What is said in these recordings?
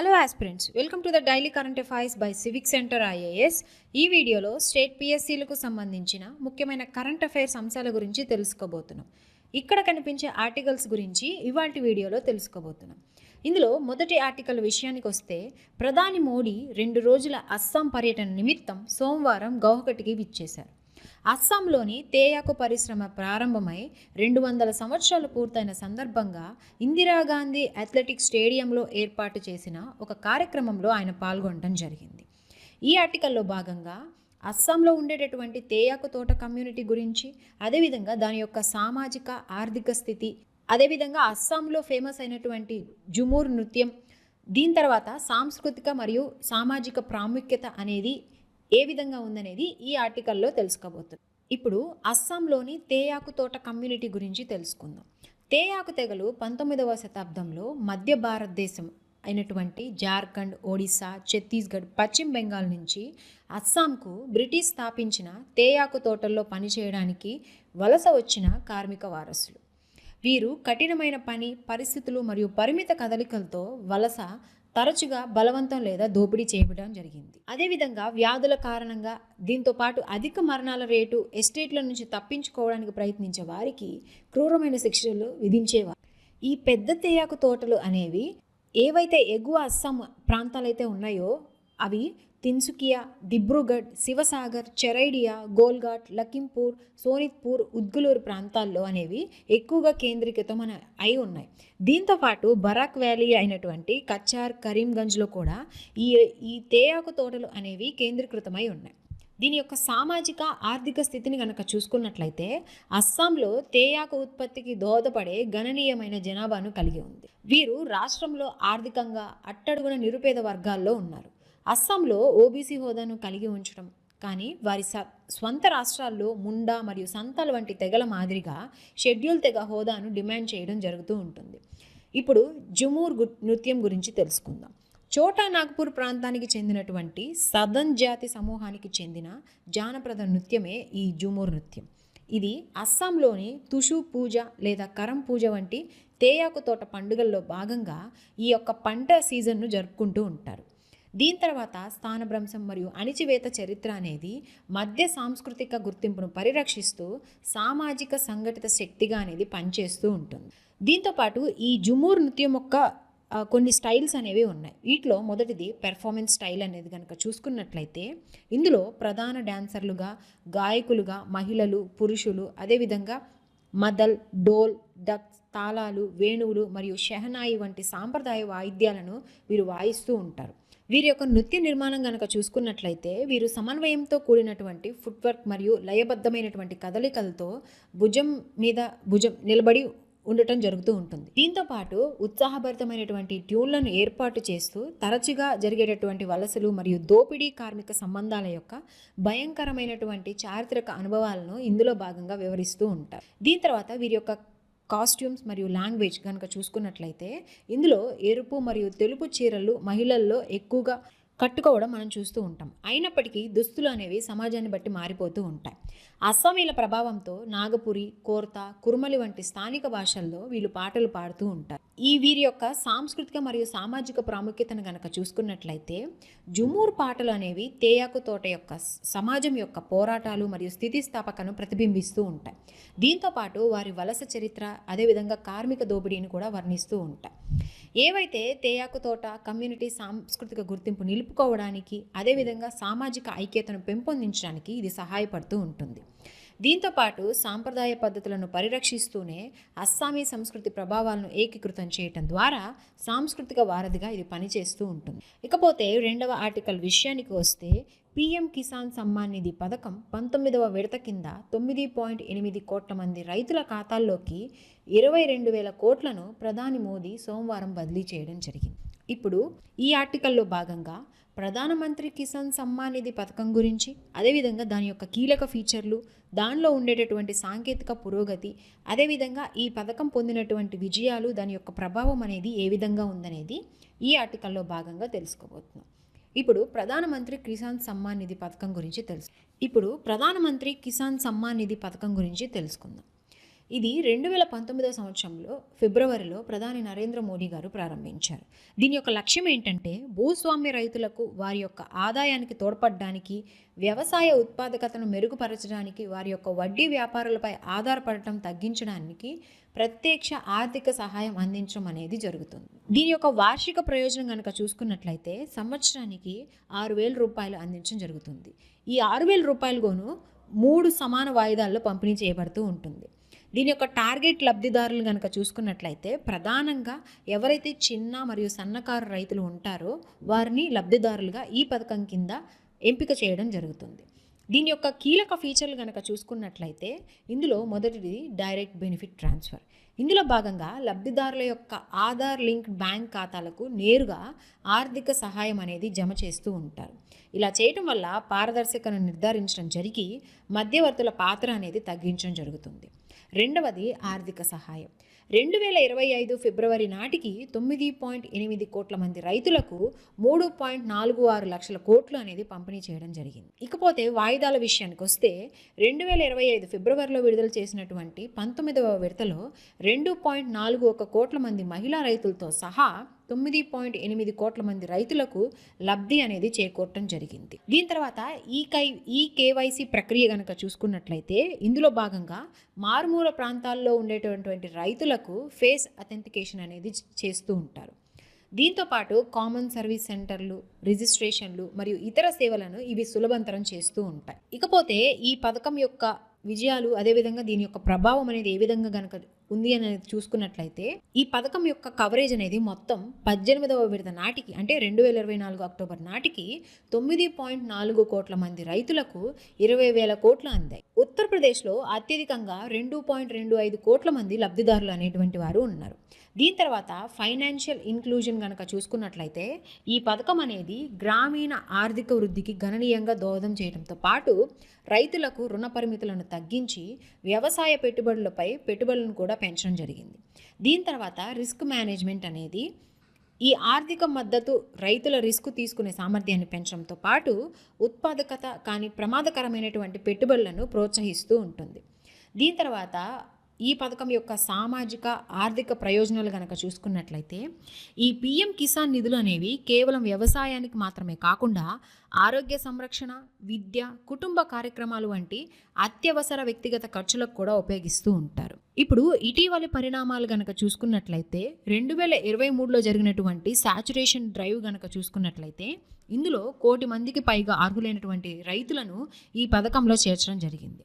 Hello aspirants welcome to the daily current affairs by Civic Centre IAS ఈ వీడియోలో state పిఎస్సీలకు సంబంధించిన ముఖ్యమైన current affairs అంశాల గురించి తెలుసుకోబోతున్నాం. ఇక్కడ కనిపించే ఆర్టికల్స్ గురించి ఇవాటి వీడియోలో తెలుసుకోబోతున్నాం. ఇందులో మొదటి ఆర్టికల్ విషయానికి వస్తే ప్రధాని మోడీ రెండు రోజుల అస్సాం పర్యటన నిమిత్తం సోమవారం గౌహకటికి విచ్చేశారు. అస్సాంలోని తేయాకు పరిశ్రమ ప్రారంభమై రెండు వందల సంవత్సరాలు పూర్తయిన సందర్భంగా ఇందిరాగాంధీ అథ్లెటిక్ స్టేడియంలో ఏర్పాటు చేసిన ఒక కార్యక్రమంలో ఆయన పాల్గొనడం జరిగింది. ఈ ఆర్టికల్లో భాగంగా అస్సాంలో ఉండేటటువంటి తేయాకు తోట కమ్యూనిటీ గురించి అదేవిధంగా దాని యొక్క సామాజిక ఆర్థిక స్థితి అదేవిధంగా అస్సాంలో ఫేమస్ అయినటువంటి జుమూర్ నృత్యం దీని తర్వాత సాంస్కృతిక మరియు సామాజిక ప్రాముఖ్యత అనేది ఏ విధంగా ఉందనేది ఈ ఆర్టికల్లో తెలుసుకోబోతుంది ఇప్పుడు అస్సాంలోని తేయాకు తోట కమ్యూనిటీ గురించి తెలుసుకుందాం. తేయాకు తెగలు పంతొమ్మిదవ శతాబ్దంలో మధ్య భారతదేశం అయినటువంటి జార్ఖండ్ ఒడిశా ఛత్తీస్గఢ్ పశ్చిమ బెంగాల్ నుంచి అస్సాంకు బ్రిటిష్ స్థాపించిన తేయాకు తోటల్లో పనిచేయడానికి వలస వచ్చిన కార్మిక వారసులు. వీరు కఠినమైన పని పరిస్థితులు మరియు పరిమిత కదలికలతో వలస తరచుగా బలవంతం లేదా దోపిడీ చేయడం జరిగింది. అదేవిధంగా వ్యాధుల కారణంగా దీంతో పాటు అధిక మరణాల రేటు ఎస్టేట్ల నుంచి తప్పించుకోవడానికి ప్రయత్నించే వారికి క్రూరమైన శిక్షలు విధించేవారు. ఈ పెద్ద తేయాకు తోటలు అనేవి ఏవైతే ఎగువ అస్సాం ప్రాంతాలైతే ఉన్నాయో అవి తిన్సుకియా దిబ్రూగఢ్ శివసాగర్ చెరైడియా గోల్ఘాట్ లఖింపూర్ సోనిత్పూర్ ఉద్గులూరు ప్రాంతాల్లో అనేవి ఎక్కువగా కేంద్రీకృతం మన అయి ఉన్నాయి. దీంతోపాటు బరాక్ వ్యాలీ అయినటువంటి కచ్చార్ కరీంగంజ్లో కూడా ఈ ఈ తేయాకు తోటలు అనేవి కేంద్రీకృతమై ఉన్నాయి. దీని యొక్క సామాజిక ఆర్థిక స్థితిని కనుక చూసుకున్నట్లయితే అస్సాంలో తేయాకు ఉత్పత్తికి దోహదపడే గణనీయమైన జనాభాను కలిగి ఉంది. వీరు రాష్ట్రంలో ఆర్థికంగా అట్టడుగున నిరుపేద వర్గాల్లో ఉన్నారు. అస్సాంలో ఓబీసీ హోదాను కలిగి ఉంచడం కానీ వారి స స్వంత రాష్ట్రాల్లో ముండా మరియు సంతాల్ వంటి తెగల మాదిరిగా షెడ్యూల్ తెగ హోదాను డిమాండ్ చేయడం జరుగుతూ ఉంటుంది. ఇప్పుడు జుమూర్ గు నృత్యం గురించి తెలుసుకుందాం. చోటా నాగ్పూర్ ప్రాంతానికి చెందినటువంటి సదన్ జాతి సమూహానికి చెందిన జానప్రద నృత్యమే ఈ జుమూర్ నృత్యం. ఇది అస్సాంలోని తుషు పూజ లేదా కరం పూజ వంటి తేయాకు తోట పండుగల్లో భాగంగా ఈ యొక్క పంట సీజన్ను జరుపుకుంటూ ఉంటారు. దీని తర్వాత స్థానభ్రంశం మరియు అణిచివేత చరిత్ర అనేది మధ్య సాంస్కృతిక గుర్తింపును పరిరక్షిస్తూ సామాజిక సంఘటిత శక్తిగా అనేది పనిచేస్తూ ఉంటుంది. దీంతోపాటు ఈ జుమూర్ నృత్యం యొక్క కొన్ని స్టైల్స్ అనేవి ఉన్నాయి. వీటిలో మొదటిది పెర్ఫార్మెన్స్ స్టైల్ అనేది కనుక చూసుకున్నట్లయితే ఇందులో ప్రధాన డాన్సర్లుగా గాయకులుగా మహిళలు పురుషులు అదేవిధంగా మదల్ డోల్ డక్ తాళాలు వేణువులు మరియు షెహనాయి వంటి సాంప్రదాయ వాయిద్యాలను వీరు వాయిస్తూ ఉంటారు. వీరి యొక్క నృత్య నిర్మాణం కనుక చూసుకున్నట్లయితే వీరు సమన్వయంతో కూడినటువంటి ఫుట్వర్క్ మరియు లయబద్ధమైనటువంటి కదలికలతో భుజం మీద భుజం నిలబడి ఉండటం జరుగుతూ ఉంటుంది. దీంతో పాటు ఉత్సాహభరితమైనటువంటి ట్యూన్లను ఏర్పాటు చేస్తూ తరచుగా జరిగేటటువంటి వలసలు మరియు దోపిడీ కార్మిక సంబంధాల యొక్క భయంకరమైనటువంటి చారిత్రక అనుభవాలను ఇందులో భాగంగా వివరిస్తూ ఉంటారు. దీని తర్వాత వీరి యొక్క కాస్ట్యూమ్స్ మరియు లాంగ్వేజ్ కనుక చూసుకున్నట్లయితే ఇందులో ఎరుపు మరియు తెలుపు చీరలు మహిళల్లో ఎక్కువగా కట్టుకోవడం మనం చూస్తూ ఉంటాం. అయినప్పటికీ దుస్తులు అనేవి సమాజాన్ని బట్టి మారిపోతూ ఉంటాయి. అస్సామీల ప్రభావంతో నాగపురి కోర్త కురుమలి వంటి స్థానిక భాషల్లో వీళ్ళు పాటలు పాడుతూ ఉంటారు. ఈ వీరి యొక్క సాంస్కృతిక మరియు సామాజిక ప్రాముఖ్యతను గనక చూసుకున్నట్లయితే జుమూర్ పాటలు అనేవి తేయాకు తోట యొక్క సమాజం యొక్క పోరాటాలు మరియు స్థితిస్థాపకను ప్రతిబింబిస్తూ ఉంటాయి. దీంతో పాటు వారి వలస చరిత్ర అదేవిధంగా కార్మిక దోపిడీని కూడా వర్ణిస్తూ ఉంటాయి. ఏవైతే తేయాకు తోట కమ్యూనిటీ సాంస్కృతిక గుర్తింపు నిలుపుకోవడానికి అదేవిధంగా సామాజిక ఐక్యతను పెంపొందించడానికి ఇది సహాయపడుతూ ఉంటుంది. దీంతోపాటు సాంప్రదాయ పద్ధతులను పరిరక్షిస్తూనే అస్సామీ సంస్కృతి ప్రభావాలను ఏకీకృతం చేయటం ద్వారా సాంస్కృతిక వారధిగా ఇది పనిచేస్తూ ఉంటుంది. ఇకపోతే రెండవ ఆర్టికల్ విషయానికి వస్తే పీఎం కిసాన్ సమ్మాన్ నిధి పథకం పంతొమ్మిదవ విడత కింద తొమ్మిది పాయింట్ ఎనిమిది కోట్ల మంది రైతుల ఖాతాల్లోకి ఇరవై రెండు వేల కోట్లను ప్రధాని మోదీ సోమవారం బదిలీ చేయడం జరిగింది. ఇప్పుడు ఈ ఆర్టికల్లో భాగంగా ప్రధానమంత్రి కిసాన్ సమ్మాన్ నిధి పథకం గురించి అదేవిధంగా దాని యొక్క కీలక ఫీచర్లు దానిలో ఉండేటటువంటి సాంకేతిక పురోగతి అదేవిధంగా ఈ పథకం పొందినటువంటి విజయాలు దాని యొక్క ప్రభావం అనేది ఏ విధంగా ఉందనేది ఈ ఆర్టికల్లో భాగంగా తెలుసుకోబోతున్నాం. ఇప్పుడు ప్రధానమంత్రి కిసాన్ సమ్మాన్ నిధి పథకం గురించి తెలుసు ఇప్పుడు ప్రధానమంత్రి కిసాన్ సమ్మాన్ నిధి పథకం గురించి తెలుసుకుందాం. ఇది రెండు వేల పంతొమ్మిదవ సంవత్సరంలో ఫిబ్రవరిలో ప్రధాని నరేంద్ర మోడీ గారు ప్రారంభించారు. దీని యొక్క లక్ష్యం ఏంటంటే భూస్వామ్య రైతులకు వారి యొక్క ఆదాయానికి తోడ్పడడానికి వ్యవసాయ ఉత్పాదకతను మెరుగుపరచడానికి వారి యొక్క వడ్డీ వ్యాపారులపై ఆధారపడటం తగ్గించడానికి ప్రత్యక్ష ఆర్థిక సహాయం అందించడం అనేది జరుగుతుంది. దీని యొక్క వార్షిక ప్రయోజనం కనుక చూసుకున్నట్లయితే సంవత్సరానికి ఆరు వేల రూపాయలు అందించడం జరుగుతుంది. ఈ ఆరు వేల రూపాయలుగాను మూడు సమాన వాయిదాల్లో పంపిణీ చేయబడుతూ ఉంటుంది. దీని యొక్క టార్గెట్ లబ్ధిదారులు కనుక చూసుకున్నట్లయితే ప్రధానంగా ఎవరైతే చిన్న మరియు సన్నకారు రైతులు ఉంటారో వారిని లబ్ధిదారులుగా ఈ పథకం కింద ఎంపిక చేయడం జరుగుతుంది. దీని యొక్క కీలక ఫీచర్లు కనుక చూసుకున్నట్లయితే ఇందులో మొదటిది డైరెక్ట్ బెనిఫిట్ ట్రాన్స్ఫర్ ఇందులో భాగంగా లబ్ధిదారుల యొక్క ఆధార్ లింక్ బ్యాంక్ ఖాతాలకు నేరుగా ఆర్థిక సహాయం అనేది జమ చేస్తూ ఉంటారు. ఇలా చేయటం వల్ల పారదర్శకను నిర్ధారించడం జరిగి మధ్యవర్తుల పాత్ర అనేది తగ్గించడం జరుగుతుంది. రెండవది ఆర్థిక సహాయం. రెండు వేల ఇరవై ఐదు ఫిబ్రవరి నాటికి తొమ్మిది పాయింట్ ఎనిమిది కోట్ల మంది రైతులకు మూడు పాయింట్ నాలుగు ఆరు లక్షల కోట్లు అనేది పంపిణీ చేయడం జరిగింది. ఇకపోతే వాయిదాల విషయానికి వస్తే రెండు వేల ఇరవై ఐదు ఫిబ్రవరిలో విడుదల చేసినటువంటి పంతొమ్మిదవ విడతలో రెండు పాయింట్ నాలుగు ఒక కోట్ల మంది మహిళా రైతులతో సహా తొమ్మిది పాయింట్ ఎనిమిది కోట్ల మంది రైతులకు లబ్ధి అనేది చేకూరటం జరిగింది. దీని తర్వాత ఈ కై ఈ కేవైసీ ప్రక్రియ కనుక చూసుకున్నట్లయితే ఇందులో భాగంగా మారుమూల ప్రాంతాల్లో ఉండేటటువంటి రైతులకు ఫేస్ అథెంటికేషన్ అనేది చేస్తూ ఉంటారు. దీంతోపాటు కామన్ సర్వీస్ సెంటర్లు రిజిస్ట్రేషన్లు మరియు ఇతర సేవలను ఇవి సులభంతరం చేస్తూ ఉంటాయి. ఇకపోతే ఈ పథకం యొక్క విజయాలు అదేవిధంగా దీని యొక్క ప్రభావం అనేది ఏ విధంగా కనుక ఉంది అనేది చూసుకున్నట్లయితే ఈ పథకం యొక్క కవరేజ్ అనేది మొత్తం పద్దెనిమిదవ విడత నాటికి అంటే రెండు వేల ఇరవై నాలుగు అక్టోబర్ నాటికి తొమ్మిది పాయింట్ నాలుగు కోట్ల మంది రైతులకు ఇరవై వేల కోట్లు అందాయి. ఉత్తరప్రదేశ్లో అత్యధికంగా రెండు పాయింట్ రెండు ఐదు కోట్ల మంది లబ్ధిదారులు అనేటువంటి వారు ఉన్నారు. దీని తర్వాత ఫైనాన్షియల్ ఇన్క్లూజన్ కనుక చూసుకున్నట్లయితే ఈ పథకం అనేది గ్రామీణ ఆర్థిక వృద్ధికి గణనీయంగా దోహదం చేయడంతో పాటు రైతులకు రుణ పరిమితులను తగ్గించి వ్యవసాయ పెట్టుబడులపై పెట్టుబడులను కూడా పెంచడం జరిగింది. దీని తర్వాత రిస్క్ మేనేజ్మెంట్ అనేది ఈ ఆర్థిక మద్దతు రైతుల రిస్క్ తీసుకునే సామర్థ్యాన్ని పెంచడంతో పాటు ఉత్పాదకత కానీ ప్రమాదకరమైనటువంటి పెట్టుబడులను ప్రోత్సహిస్తూ ఉంటుంది. దీని తర్వాత ఈ పథకం యొక్క సామాజిక ఆర్థిక ప్రయోజనాలు కనుక చూసుకున్నట్లయితే ఈ పిఎం కిసాన్ నిధులు అనేవి కేవలం వ్యవసాయానికి మాత్రమే కాకుండా ఆరోగ్య సంరక్షణ విద్య కుటుంబ కార్యక్రమాలు వంటి అత్యవసర వ్యక్తిగత ఖర్చులకు కూడా ఉపయోగిస్తూ ఉంటారు. ఇప్పుడు ఇటీవలి పరిణామాలు గనక చూసుకున్నట్లయితే రెండు వేల ఇరవై మూడులో జరిగినటువంటి సాచురేషన్ డ్రైవ్ గనక చూసుకున్నట్లయితే ఇందులో కోటి మందికి పైగా అర్హులైనటువంటి రైతులను ఈ పథకంలో చేర్చడం జరిగింది.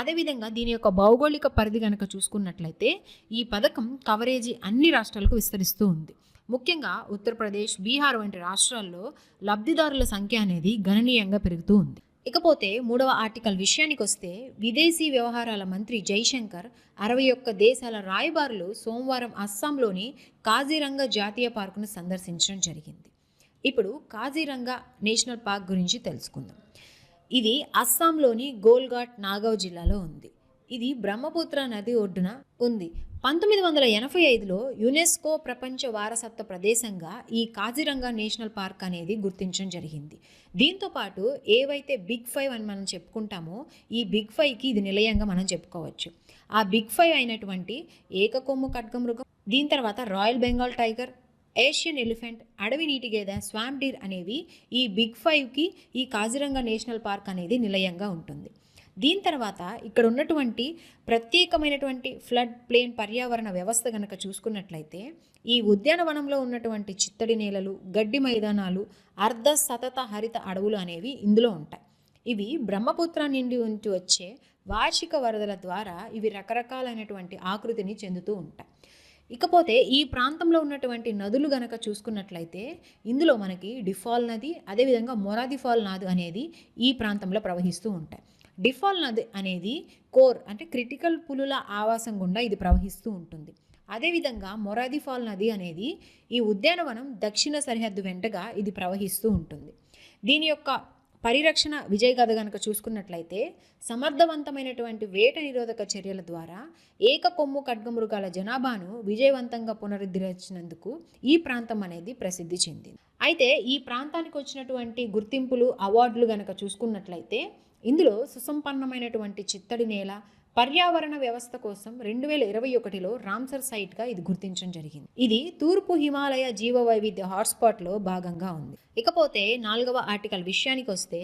అదేవిధంగా దీని యొక్క భౌగోళిక పరిధి కనుక చూసుకున్నట్లయితే ఈ పథకం కవరేజీ అన్ని రాష్ట్రాలకు విస్తరిస్తూ ఉంది. ముఖ్యంగా ఉత్తరప్రదేశ్ బీహార్ వంటి రాష్ట్రాల్లో లబ్ధిదారుల సంఖ్య అనేది గణనీయంగా పెరుగుతూ ఉంది. ఇకపోతే మూడవ ఆర్టికల్ విషయానికి వస్తే విదేశీ వ్యవహారాల మంత్రి జైశంకర్ అరవై ఒక్క దేశాల రాయబారులు సోమవారం అస్సాంలోని కాజీరంగా జాతీయ పార్కును సందర్శించడం జరిగింది. ఇప్పుడు కాజీరంగా నేషనల్ పార్క్ గురించి తెలుసుకుందాం. ఇది అస్సాంలోని గోల్ఘాట్ నాగవ్ జిల్లాలో ఉంది. ఇది బ్రహ్మపుత్ర నది ఒడ్డున ఉంది. పంతొమ్మిది వందల ఎనభై ఐదులో యునెస్కో ప్రపంచ వారసత్వ ప్రదేశంగా ఈ కాజిరంగా నేషనల్ పార్క్ అనేది గుర్తించడం జరిగింది. దీంతో పాటు ఏవైతే బిగ్ ఫైవ్ అని మనం చెప్పుకుంటామో ఈ బిగ్ ఫైవ్కి ఇది నిలయంగా మనం చెప్పుకోవచ్చు. ఆ బిగ్ ఫైవ్ అయినటువంటి ఏకకొమ్ము ఖడ్గమృగం దీని తర్వాత royal Bengal tiger Asian elephant అడవి నీటి గేదె స్వామ్ డీర్ అనేవి ఈ బిగ్ ఫైవ్కి ఈ కాజిరంగా నేషనల్ పార్క్ అనేది నిలయంగా ఉంటుంది. దీని తర్వాత ఇక్కడ ఉన్నటువంటి ప్రత్యేకమైనటువంటి ఫ్లడ్ ప్లేన్ పర్యావరణ వ్యవస్థ కనుక చూసుకున్నట్లయితే ఈ ఉద్యానవనంలో ఉన్నటువంటి చిత్తడి నేలలు గడ్డి మైదానాలు అర్ధ సతత హరిత అడవులు అనేవి ఇందులో ఉంటాయి. ఇవి బ్రహ్మపుత్ర నుండి ఉంచి వచ్చే వార్షిక వరదల ద్వారా ఇవి రకరకాలైనటువంటి ఆకృతిని చెందుతూ ఉంటాయి. ఇకపోతే ఈ ప్రాంతంలో ఉన్నటువంటి నదులు గనక చూసుకున్నట్లయితే ఇందులో మనకి డిఫాల్ నది అదేవిధంగా మొరాదిఫాల్ నది అనేది ఈ ప్రాంతంలో ప్రవహిస్తూ ఉంటాయి. డిఫాల్ నది అనేది కోర్ అంటే క్రిటికల్ పులుల ఆవాసం గుండా ఇది ప్రవహిస్తూ ఉంటుంది. అదేవిధంగా మొరాదిఫాల్ నది అనేది ఈ ఉద్యానవనం దక్షిణ సరిహద్దు వెంటగా ఇది ప్రవహిస్తూ ఉంటుంది. దీని యొక్క పరిరక్షణ విజయగాథ కనుక చూసుకున్నట్లయితే సమర్థవంతమైనటువంటి వేట నిరోధక చర్యల ద్వారా ఏక కొమ్ము ఖడ్గమృగాల జనాభాను విజయవంతంగా పునరుద్ధరించినందుకు ఈ ప్రాంతం అనేది ప్రసిద్ధి చెందింది. అయితే ఈ ప్రాంతానికి వచ్చినటువంటి గుర్తింపులు అవార్డులు గనక చూసుకున్నట్లయితే ఇందులో సుసంపన్నమైనటువంటి చిత్తడి నేల పర్యావరణ వ్యవస్థ కోసం రెండు వేల ఇరవై ఒకటిలో రామ్సర్ సైట్గా ఇది గుర్తించడం జరిగింది. ఇది తూర్పు హిమాలయ జీవ వైవిధ్య హాట్స్పాట్లో భాగంగా ఉంది. ఇకపోతే నాలుగవ ఆర్టికల్ విషయానికి వస్తే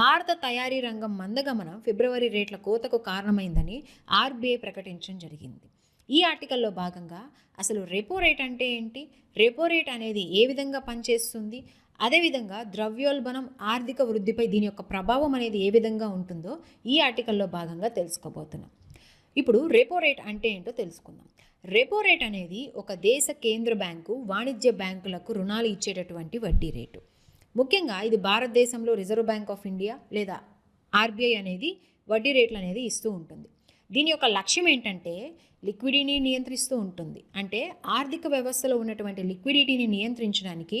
భారత తయారీ రంగం మందగమనం ఫిబ్రవరి రేట్ల కోతకు కారణమైందని ఆర్బీఐ ప్రకటించడం జరిగింది. ఈ ఆర్టికల్లో భాగంగా అసలు రెపో రేట్ అంటే ఏంటి? రెపో రేట్ అనేది ఏ విధంగా పనిచేస్తుంది? అదేవిధంగా ద్రవ్యోల్బణం ఆర్థిక వృద్ధిపై దీని యొక్క ప్రభావం అనేది ఏ విధంగా ఉంటుందో ఈ ఆర్టికల్లో భాగంగా తెలుసుకోబోతున్నాం. ఇప్పుడు రెపో రేట్ అంటే ఏంటో తెలుసుకుందాం. రెపో రేట్ అనేది ఒక దేశ కేంద్ర బ్యాంకు వాణిజ్య బ్యాంకులకు రుణాలు ఇచ్చేటటువంటి వడ్డీ రేటు. ముఖ్యంగా ఇది భారతదేశంలో రిజర్వ్ బ్యాంక్ ఆఫ్ ఇండియా లేదా ఆర్బీఐ అనేది వడ్డీ రేట్లు అనేది ఇస్తూ ఉంటుంది. దీని యొక్క లక్ష్యం ఏంటంటే లిక్విడిటీని నియంత్రిస్తూ ఉంటుంది. అంటే ఆర్థిక వ్యవస్థలో ఉన్నటువంటి లిక్విడిటీని నియంత్రించడానికి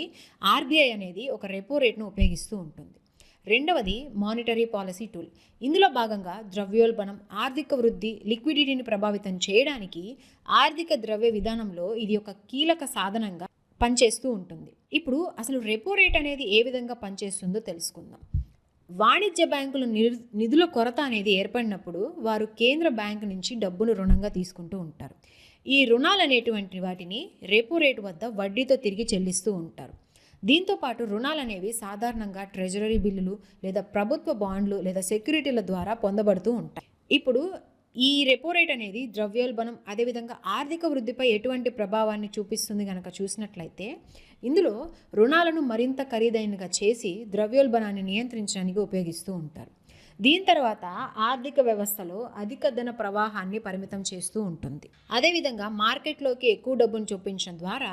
ఆర్బీఐ అనేది ఒక రెపో రేట్ను ఉపయోగిస్తూ ఉంటుంది. రెండవది మానిటరీ పాలసీ టూల్ ఇందులో భాగంగా ద్రవ్యోల్బణం ఆర్థిక వృద్ధి లిక్విడిటీని ప్రభావితం చేయడానికి ఆర్థిక ద్రవ్య విధానంలో ఇది ఒక కీలక సాధనంగా పనిచేస్తూ ఉంటుంది. ఇప్పుడు అసలు రెపో రేట్ అనేది ఏ విధంగా పనిచేస్తుందో తెలుసుకుందాం. వాణిజ్య బ్యాంకుల నిధుల కొరత అనేది ఏర్పడినప్పుడు వారు కేంద్ర బ్యాంకు నుంచి డబ్బును రుణంగా తీసుకుంటూ ఉంటారు. ఈ రుణాలు అనేటువంటి వాటిని రెపో రేటు వద్ద వడ్డీతో తిరిగి చెల్లిస్తూ ఉంటారు. దీంతో పాటు రుణాలు అనేవి సాధారణంగా ట్రెజరీ బిల్లులు లేదా ప్రభుత్వ బాండ్లు లేదా సెక్యూరిటీల ద్వారా పొందబడుతూ ఉంటాయి. ఇప్పుడు ఈ రెపో రేట్ అనేది ద్రవ్యోల్బణం అదేవిధంగా ఆర్థిక వృద్ధిపై ఎటువంటి ప్రభావాన్ని చూపిస్తుంది కనుక చూసినట్లయితే ఇందులో రుణాలను మరింత ఖరీదైనగా చేసి ద్రవ్యోల్బణాన్ని నియంత్రించడానికి ఉపయోగిస్తూ ఉంటారు. దీని తర్వాత ఆర్థిక వ్యవస్థలో అధిక ధన ప్రవాహాన్ని పరిమితం చేస్తూ ఉంటుంది. అదేవిధంగా మార్కెట్లోకి ఎక్కువ డబ్బును చూపించడం ద్వారా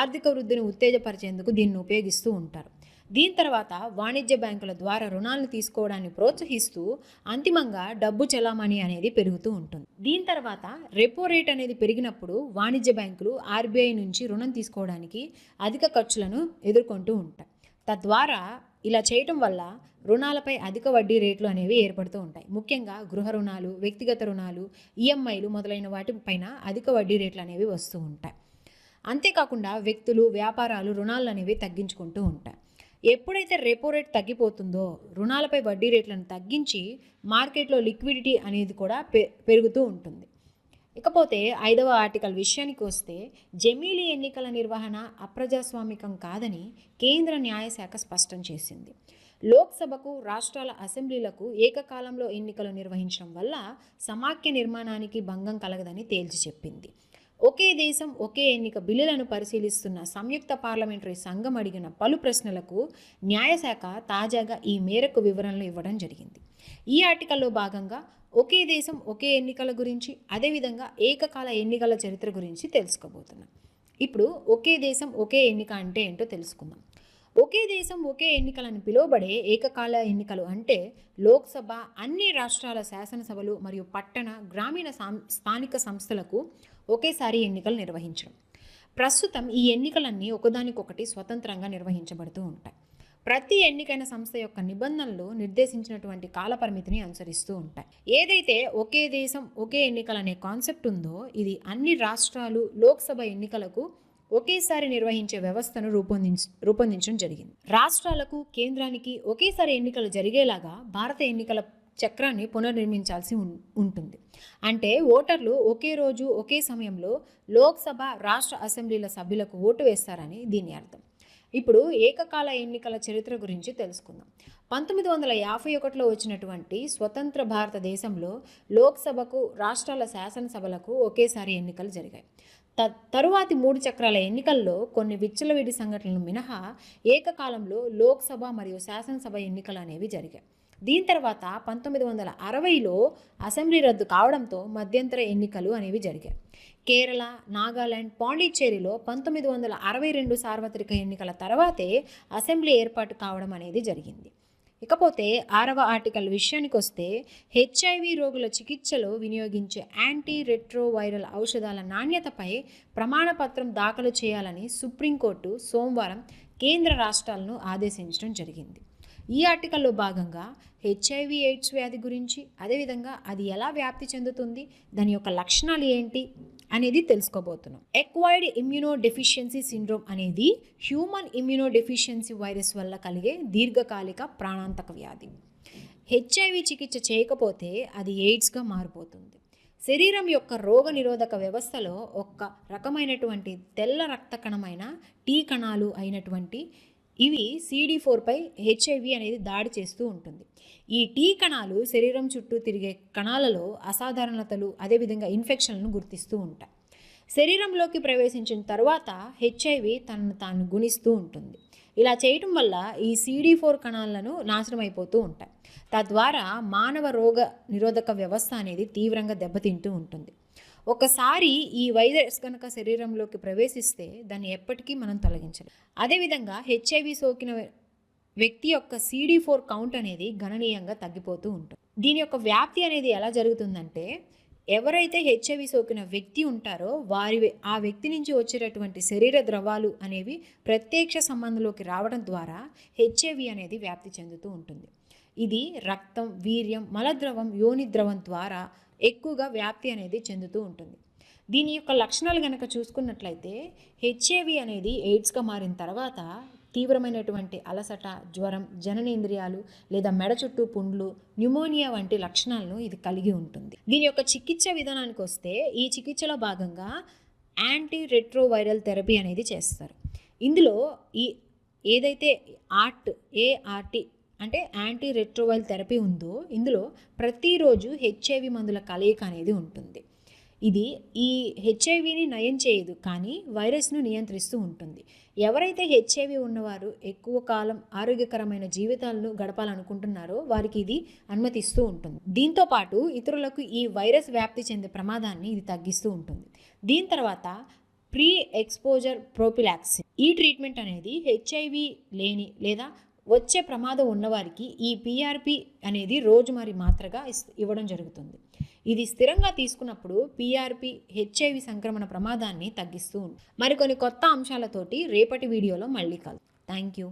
ఆర్థిక వృద్ధిని ఉత్తేజపరిచేందుకు దీన్ని ఉపయోగిస్తూ ఉంటారు. దీని తర్వాత వాణిజ్య బ్యాంకుల ద్వారా రుణాలను తీసుకోవడాన్ని ప్రోత్సహిస్తూ అంతిమంగా డబ్బు చలామణి అనేది పెరుగుతూ ఉంటుంది. దీని తర్వాత రెపో రేట్ అనేది పెరిగినప్పుడు వాణిజ్య బ్యాంకులు ఆర్బీఐ నుంచి రుణం తీసుకోవడానికి అధిక ఖర్చులను ఎదుర్కొంటూ ఉంటాయి. తద్వారా ఇలా చేయటం వల్ల రుణాలపై అధిక వడ్డీ రేట్లు అనేవి ఏర్పడుతూ ఉంటాయి. ముఖ్యంగా గృహ రుణాలు వ్యక్తిగత రుణాలు ఈఎంఐలు మొదలైన వాటిపైన అధిక వడ్డీ రేట్లు అనేవి వస్తూ ఉంటాయి. అంతేకాకుండా వ్యక్తులు వ్యాపారాలు రుణాలు అనేవి తగ్గించుకుంటూ ఉంటాయి. ఎప్పుడైతే రెపో రేట్ తగ్గిపోతుందో రుణాలపై వడ్డీ రేట్లను తగ్గించి మార్కెట్లో లిక్విడిటీ అనేది కూడా పె పెరుగుతూ ఉంటుంది. ఇకపోతే ఐదవ ఆర్టికల్ విషయానికి వస్తే జమీలి ఎన్నికల నిర్వహణ అప్రజాస్వామికం కాదని కేంద్ర న్యాయశాఖ స్పష్టం చేసింది. లోక్సభకు రాష్ట్రాల అసెంబ్లీలకు ఏకకాలంలో ఎన్నికలు నిర్వహించడం వల్ల సమాఖ్య నిర్మాణానికి భంగం కలగదని తేల్చి చెప్పింది. ఒకే దేశం ఒకే ఎన్నిక బిల్లులను పరిశీలిస్తున్న సంయుక్త పార్లమెంటరీ సంఘం అడిగిన పలు ప్రశ్నలకు న్యాయశాఖ తాజాగా ఈ మేరకు వివరణలు ఇవ్వడం జరిగింది. ఈ ఆర్టికల్లో భాగంగా ఒకే దేశం ఒకే ఎన్నికల గురించి అదేవిధంగా ఏకకాల ఎన్నికల చరిత్ర గురించి తెలుసుకోబోతున్నాం. ఇప్పుడు ఒకే దేశం ఒకే ఎన్నిక అంటే ఏంటో తెలుసుకుందాం. ఒకే దేశం ఒకే ఎన్నికలను పిలువబడే ఏకకాల ఎన్నికలు అంటే లోక్సభ అన్ని రాష్ట్రాల శాసనసభలు మరియు పట్టణ గ్రామీణ సాం- స్థానిక సంస్థలకు ఒకేసారి ఎన్నికలు నిర్వహించడం. ప్రస్తుతం ఈ ఎన్నికలన్నీ ఒకదానికొకటి స్వతంత్రంగా నిర్వహించబడుతూ ఉంటాయి. ప్రతి ఎన్నికైన సంస్థ యొక్క నిబంధనలు నిర్దేశించినటువంటి కాలపరిమితిని అనుసరిస్తూ ఉంటాయి. ఏదైతే ఒకే దేశం ఒకే ఎన్నికలు అనే కాన్సెప్ట్ ఉందో ఇది అన్ని రాష్ట్రాలు లోక్సభ ఎన్నికలకు ఒకేసారి నిర్వహించే వ్యవస్థను రూపొందించ రూపొందించడం జరిగింది. రాష్ట్రాలకు కేంద్రానికి ఒకేసారి ఎన్నికలు జరిగేలాగా భారత ఎన్నికల చక్రాన్ని పునర్నిర్మించాల్సి ఉం- ఉంటుంది. అంటే ఓటర్లు ఒకే రోజు ఒకే సమయంలో లోక్సభ రాష్ట్ర అసెంబ్లీల సభ్యులకు ఓటు వేస్తారని దీని అర్థం. ఇప్పుడు ఏకకాల ఎన్నికల చరిత్ర గురించి తెలుసుకుందాం. పంతొమ్మిది వందల యాభై ఒకటిలో వచ్చినటువంటి స్వతంత్ర భారతదేశంలో లోక్సభకు రాష్ట్రాల శాసనసభలకు ఒకేసారి ఎన్నికలు జరిగాయి. త తరువాతి మూడు చక్రాల ఎన్నికల్లో కొన్ని విచ్చలవిడి సంఘటనలు మినహా ఏకకాలంలో లోక్సభ మరియు శాసనసభ ఎన్నికలు అనేవి జరిగాయి. దీని తర్వాత పంతొమ్మిది వందల అరవైలో అసెంబ్లీ రద్దు కావడంతో మధ్యంతర ఎన్నికలు అనేవి జరిగాయి. కేరళ నాగాలాండ్ పాండిచ్చేరిలో పంతొమ్మిది వందల అరవై రెండు సార్వత్రిక ఎన్నికల తర్వాతే అసెంబ్లీ ఏర్పాటు కావడం అనేది జరిగింది. ఇకపోతే ఆరవ ఆర్టికల్ విషయానికి వస్తే హెచ్ఐవి రోగుల చికిత్సలో వినియోగించే యాంటీ రెట్రోవైరల్ ఔషధాల నాణ్యతపై ప్రమాణపత్రం దాఖలు చేయాలని సుప్రీంకోర్టు సోమవారం కేంద్ర రాష్ట్రాలను ఆదేశించడం జరిగింది. ఈ ఆర్టికల్లో భాగంగా హెచ్ఐవి ఎయిడ్స్ వ్యాధి గురించి అదేవిధంగా అది ఎలా వ్యాప్తి చెందుతుంది దాని యొక్క లక్షణాలు ఏంటి అనేది తెలుసుకోబోతున్నాం. ఎక్వైర్డ్ ఇమ్యూనో డెఫిషియన్సీ సిండ్రోమ్ అనేది హ్యూమన్ ఇమ్యూనో డెఫిషియన్సీ వైరస్ వల్ల కలిగే దీర్ఘకాలిక ప్రాణాంతక వ్యాధి. హెచ్ఐవి చికిత్స చేయకపోతే అది ఎయిడ్స్గా మారిపోతుంది. శరీరం యొక్క రోగ నిరోధక వ్యవస్థలో ఒక రకమైనటువంటి తెల్ల రక్త కణమైన టీ కణాలు అయినటువంటి ఇవి సిడి ఫోర్పై హెచ్ఐవి అనేది దాడి చేస్తూ ఉంటుంది. ఈ టీ కణాలు శరీరం చుట్టూ తిరిగే కణాలలో అసాధారణతలు అదేవిధంగా ఇన్ఫెక్షన్లను గుర్తిస్తూ ఉంటాయి. శరీరంలోకి ప్రవేశించిన తర్వాత హెచ్ఐవి తనను తాను గుణిస్తూ ఉంటుంది. ఇలా చేయటం వల్ల ఈ సిడి ఫోర్ కణాలను నాశనం అయిపోతూ ఉంటాయి. తద్వారా మానవ రోగ నిరోధక వ్యవస్థ అనేది తీవ్రంగా దెబ్బతింటూ ఉంటుంది. ఒకసారి ఈ వైరస్ కనుక శరీరంలోకి ప్రవేశిస్తే దాన్ని ఎప్పటికీ మనం తొలగించలేం. అదేవిధంగా హెచ్ఐవి సోకిన వ్యక్తి యొక్క సిడి ఫోర్ కౌంట్ అనేది గణనీయంగా తగ్గిపోతూ ఉంటుంది. దీని యొక్క వ్యాప్తి అనేది ఎలా జరుగుతుందంటే ఎవరైతే హెచ్ఐవి సోకిన వ్యక్తి ఉంటారో వారి ఆ వ్యక్తి నుంచి వచ్చేటటువంటి శరీర ద్రవాలు అనేవి ప్రత్యక్ష సంబంధంలోకి రావడం ద్వారా హెచ్ఐవి అనేది వ్యాప్తి చెందుతూ ఉంటుంది. ఇది రక్తం వీర్యం మలద్రవం యోని ద్రవం ద్వారా ఎక్కువగా వ్యాప్తి అనేది చెందుతూ ఉంటుంది. దీని యొక్క లక్షణాలు కనుక చూసుకున్నట్లయితే హెచ్ఏవి అనేది ఎయిడ్స్గా మారిన తర్వాత తీవ్రమైనటువంటి అలసట జ్వరం జననేంద్రియాలు లేదా మెడ చుట్టూ పుండ్లు న్యూమోనియా వంటి లక్షణాలను ఇది కలిగి ఉంటుంది. దీని యొక్క చికిత్స విధానానికి వస్తే ఈ చికిత్సలో భాగంగా యాంటీ రెట్రోవైరల్ థెరపీ అనేది చేస్తారు. ఇందులో ఈ ఏదైతే ఆర్ట్ ఏఆర్టీ అంటే యాంటీ రెట్రోవైల్ థెరపీ ఉందో ఇందులో ప్రతిరోజు హెచ్ఐవి మందుల కలయిక అనేది ఉంటుంది. ఇది ఈ హెచ్ఐవిని నయం చేయదు కానీ వైరస్ను నియంత్రిస్తూ ఉంటుంది. ఎవరైతే హెచ్ఐవి ఉన్నవారు ఎక్కువ కాలం ఆరోగ్యకరమైన జీవితాలను గడపాలనుకుంటున్నారో వారికి ఇది అనుమతిస్తూ ఉంటుంది. దీంతో పాటు ఇతరులకు ఈ వైరస్ వ్యాప్తి చెందే ప్రమాదాన్ని ఇది తగ్గిస్తూ ఉంటుంది. దీని తర్వాత ప్రీ ఎక్స్పోజర్ ప్రోపిలాక్సిన్ ఈ ట్రీట్మెంట్ అనేది హెచ్ఐవి లేని లేదా వచ్చే ప్రమాదం ఉన్నవారికి ఈ పీఆర్పి అనేది రోజుమారి మాత్రగా ఇవ్వడం జరుగుతుంది. ఇది స్థిరంగా తీసుకున్నప్పుడు పీఆర్పీ హెచ్ఐవి సంక్రమణ ప్రమాదాన్ని తగ్గిస్తూ ఉంది మరికొన్ని కొత్త అంశాలతోటి రేపటి వీడియోలో మళ్ళీ కలు థ్యాంక్ యూ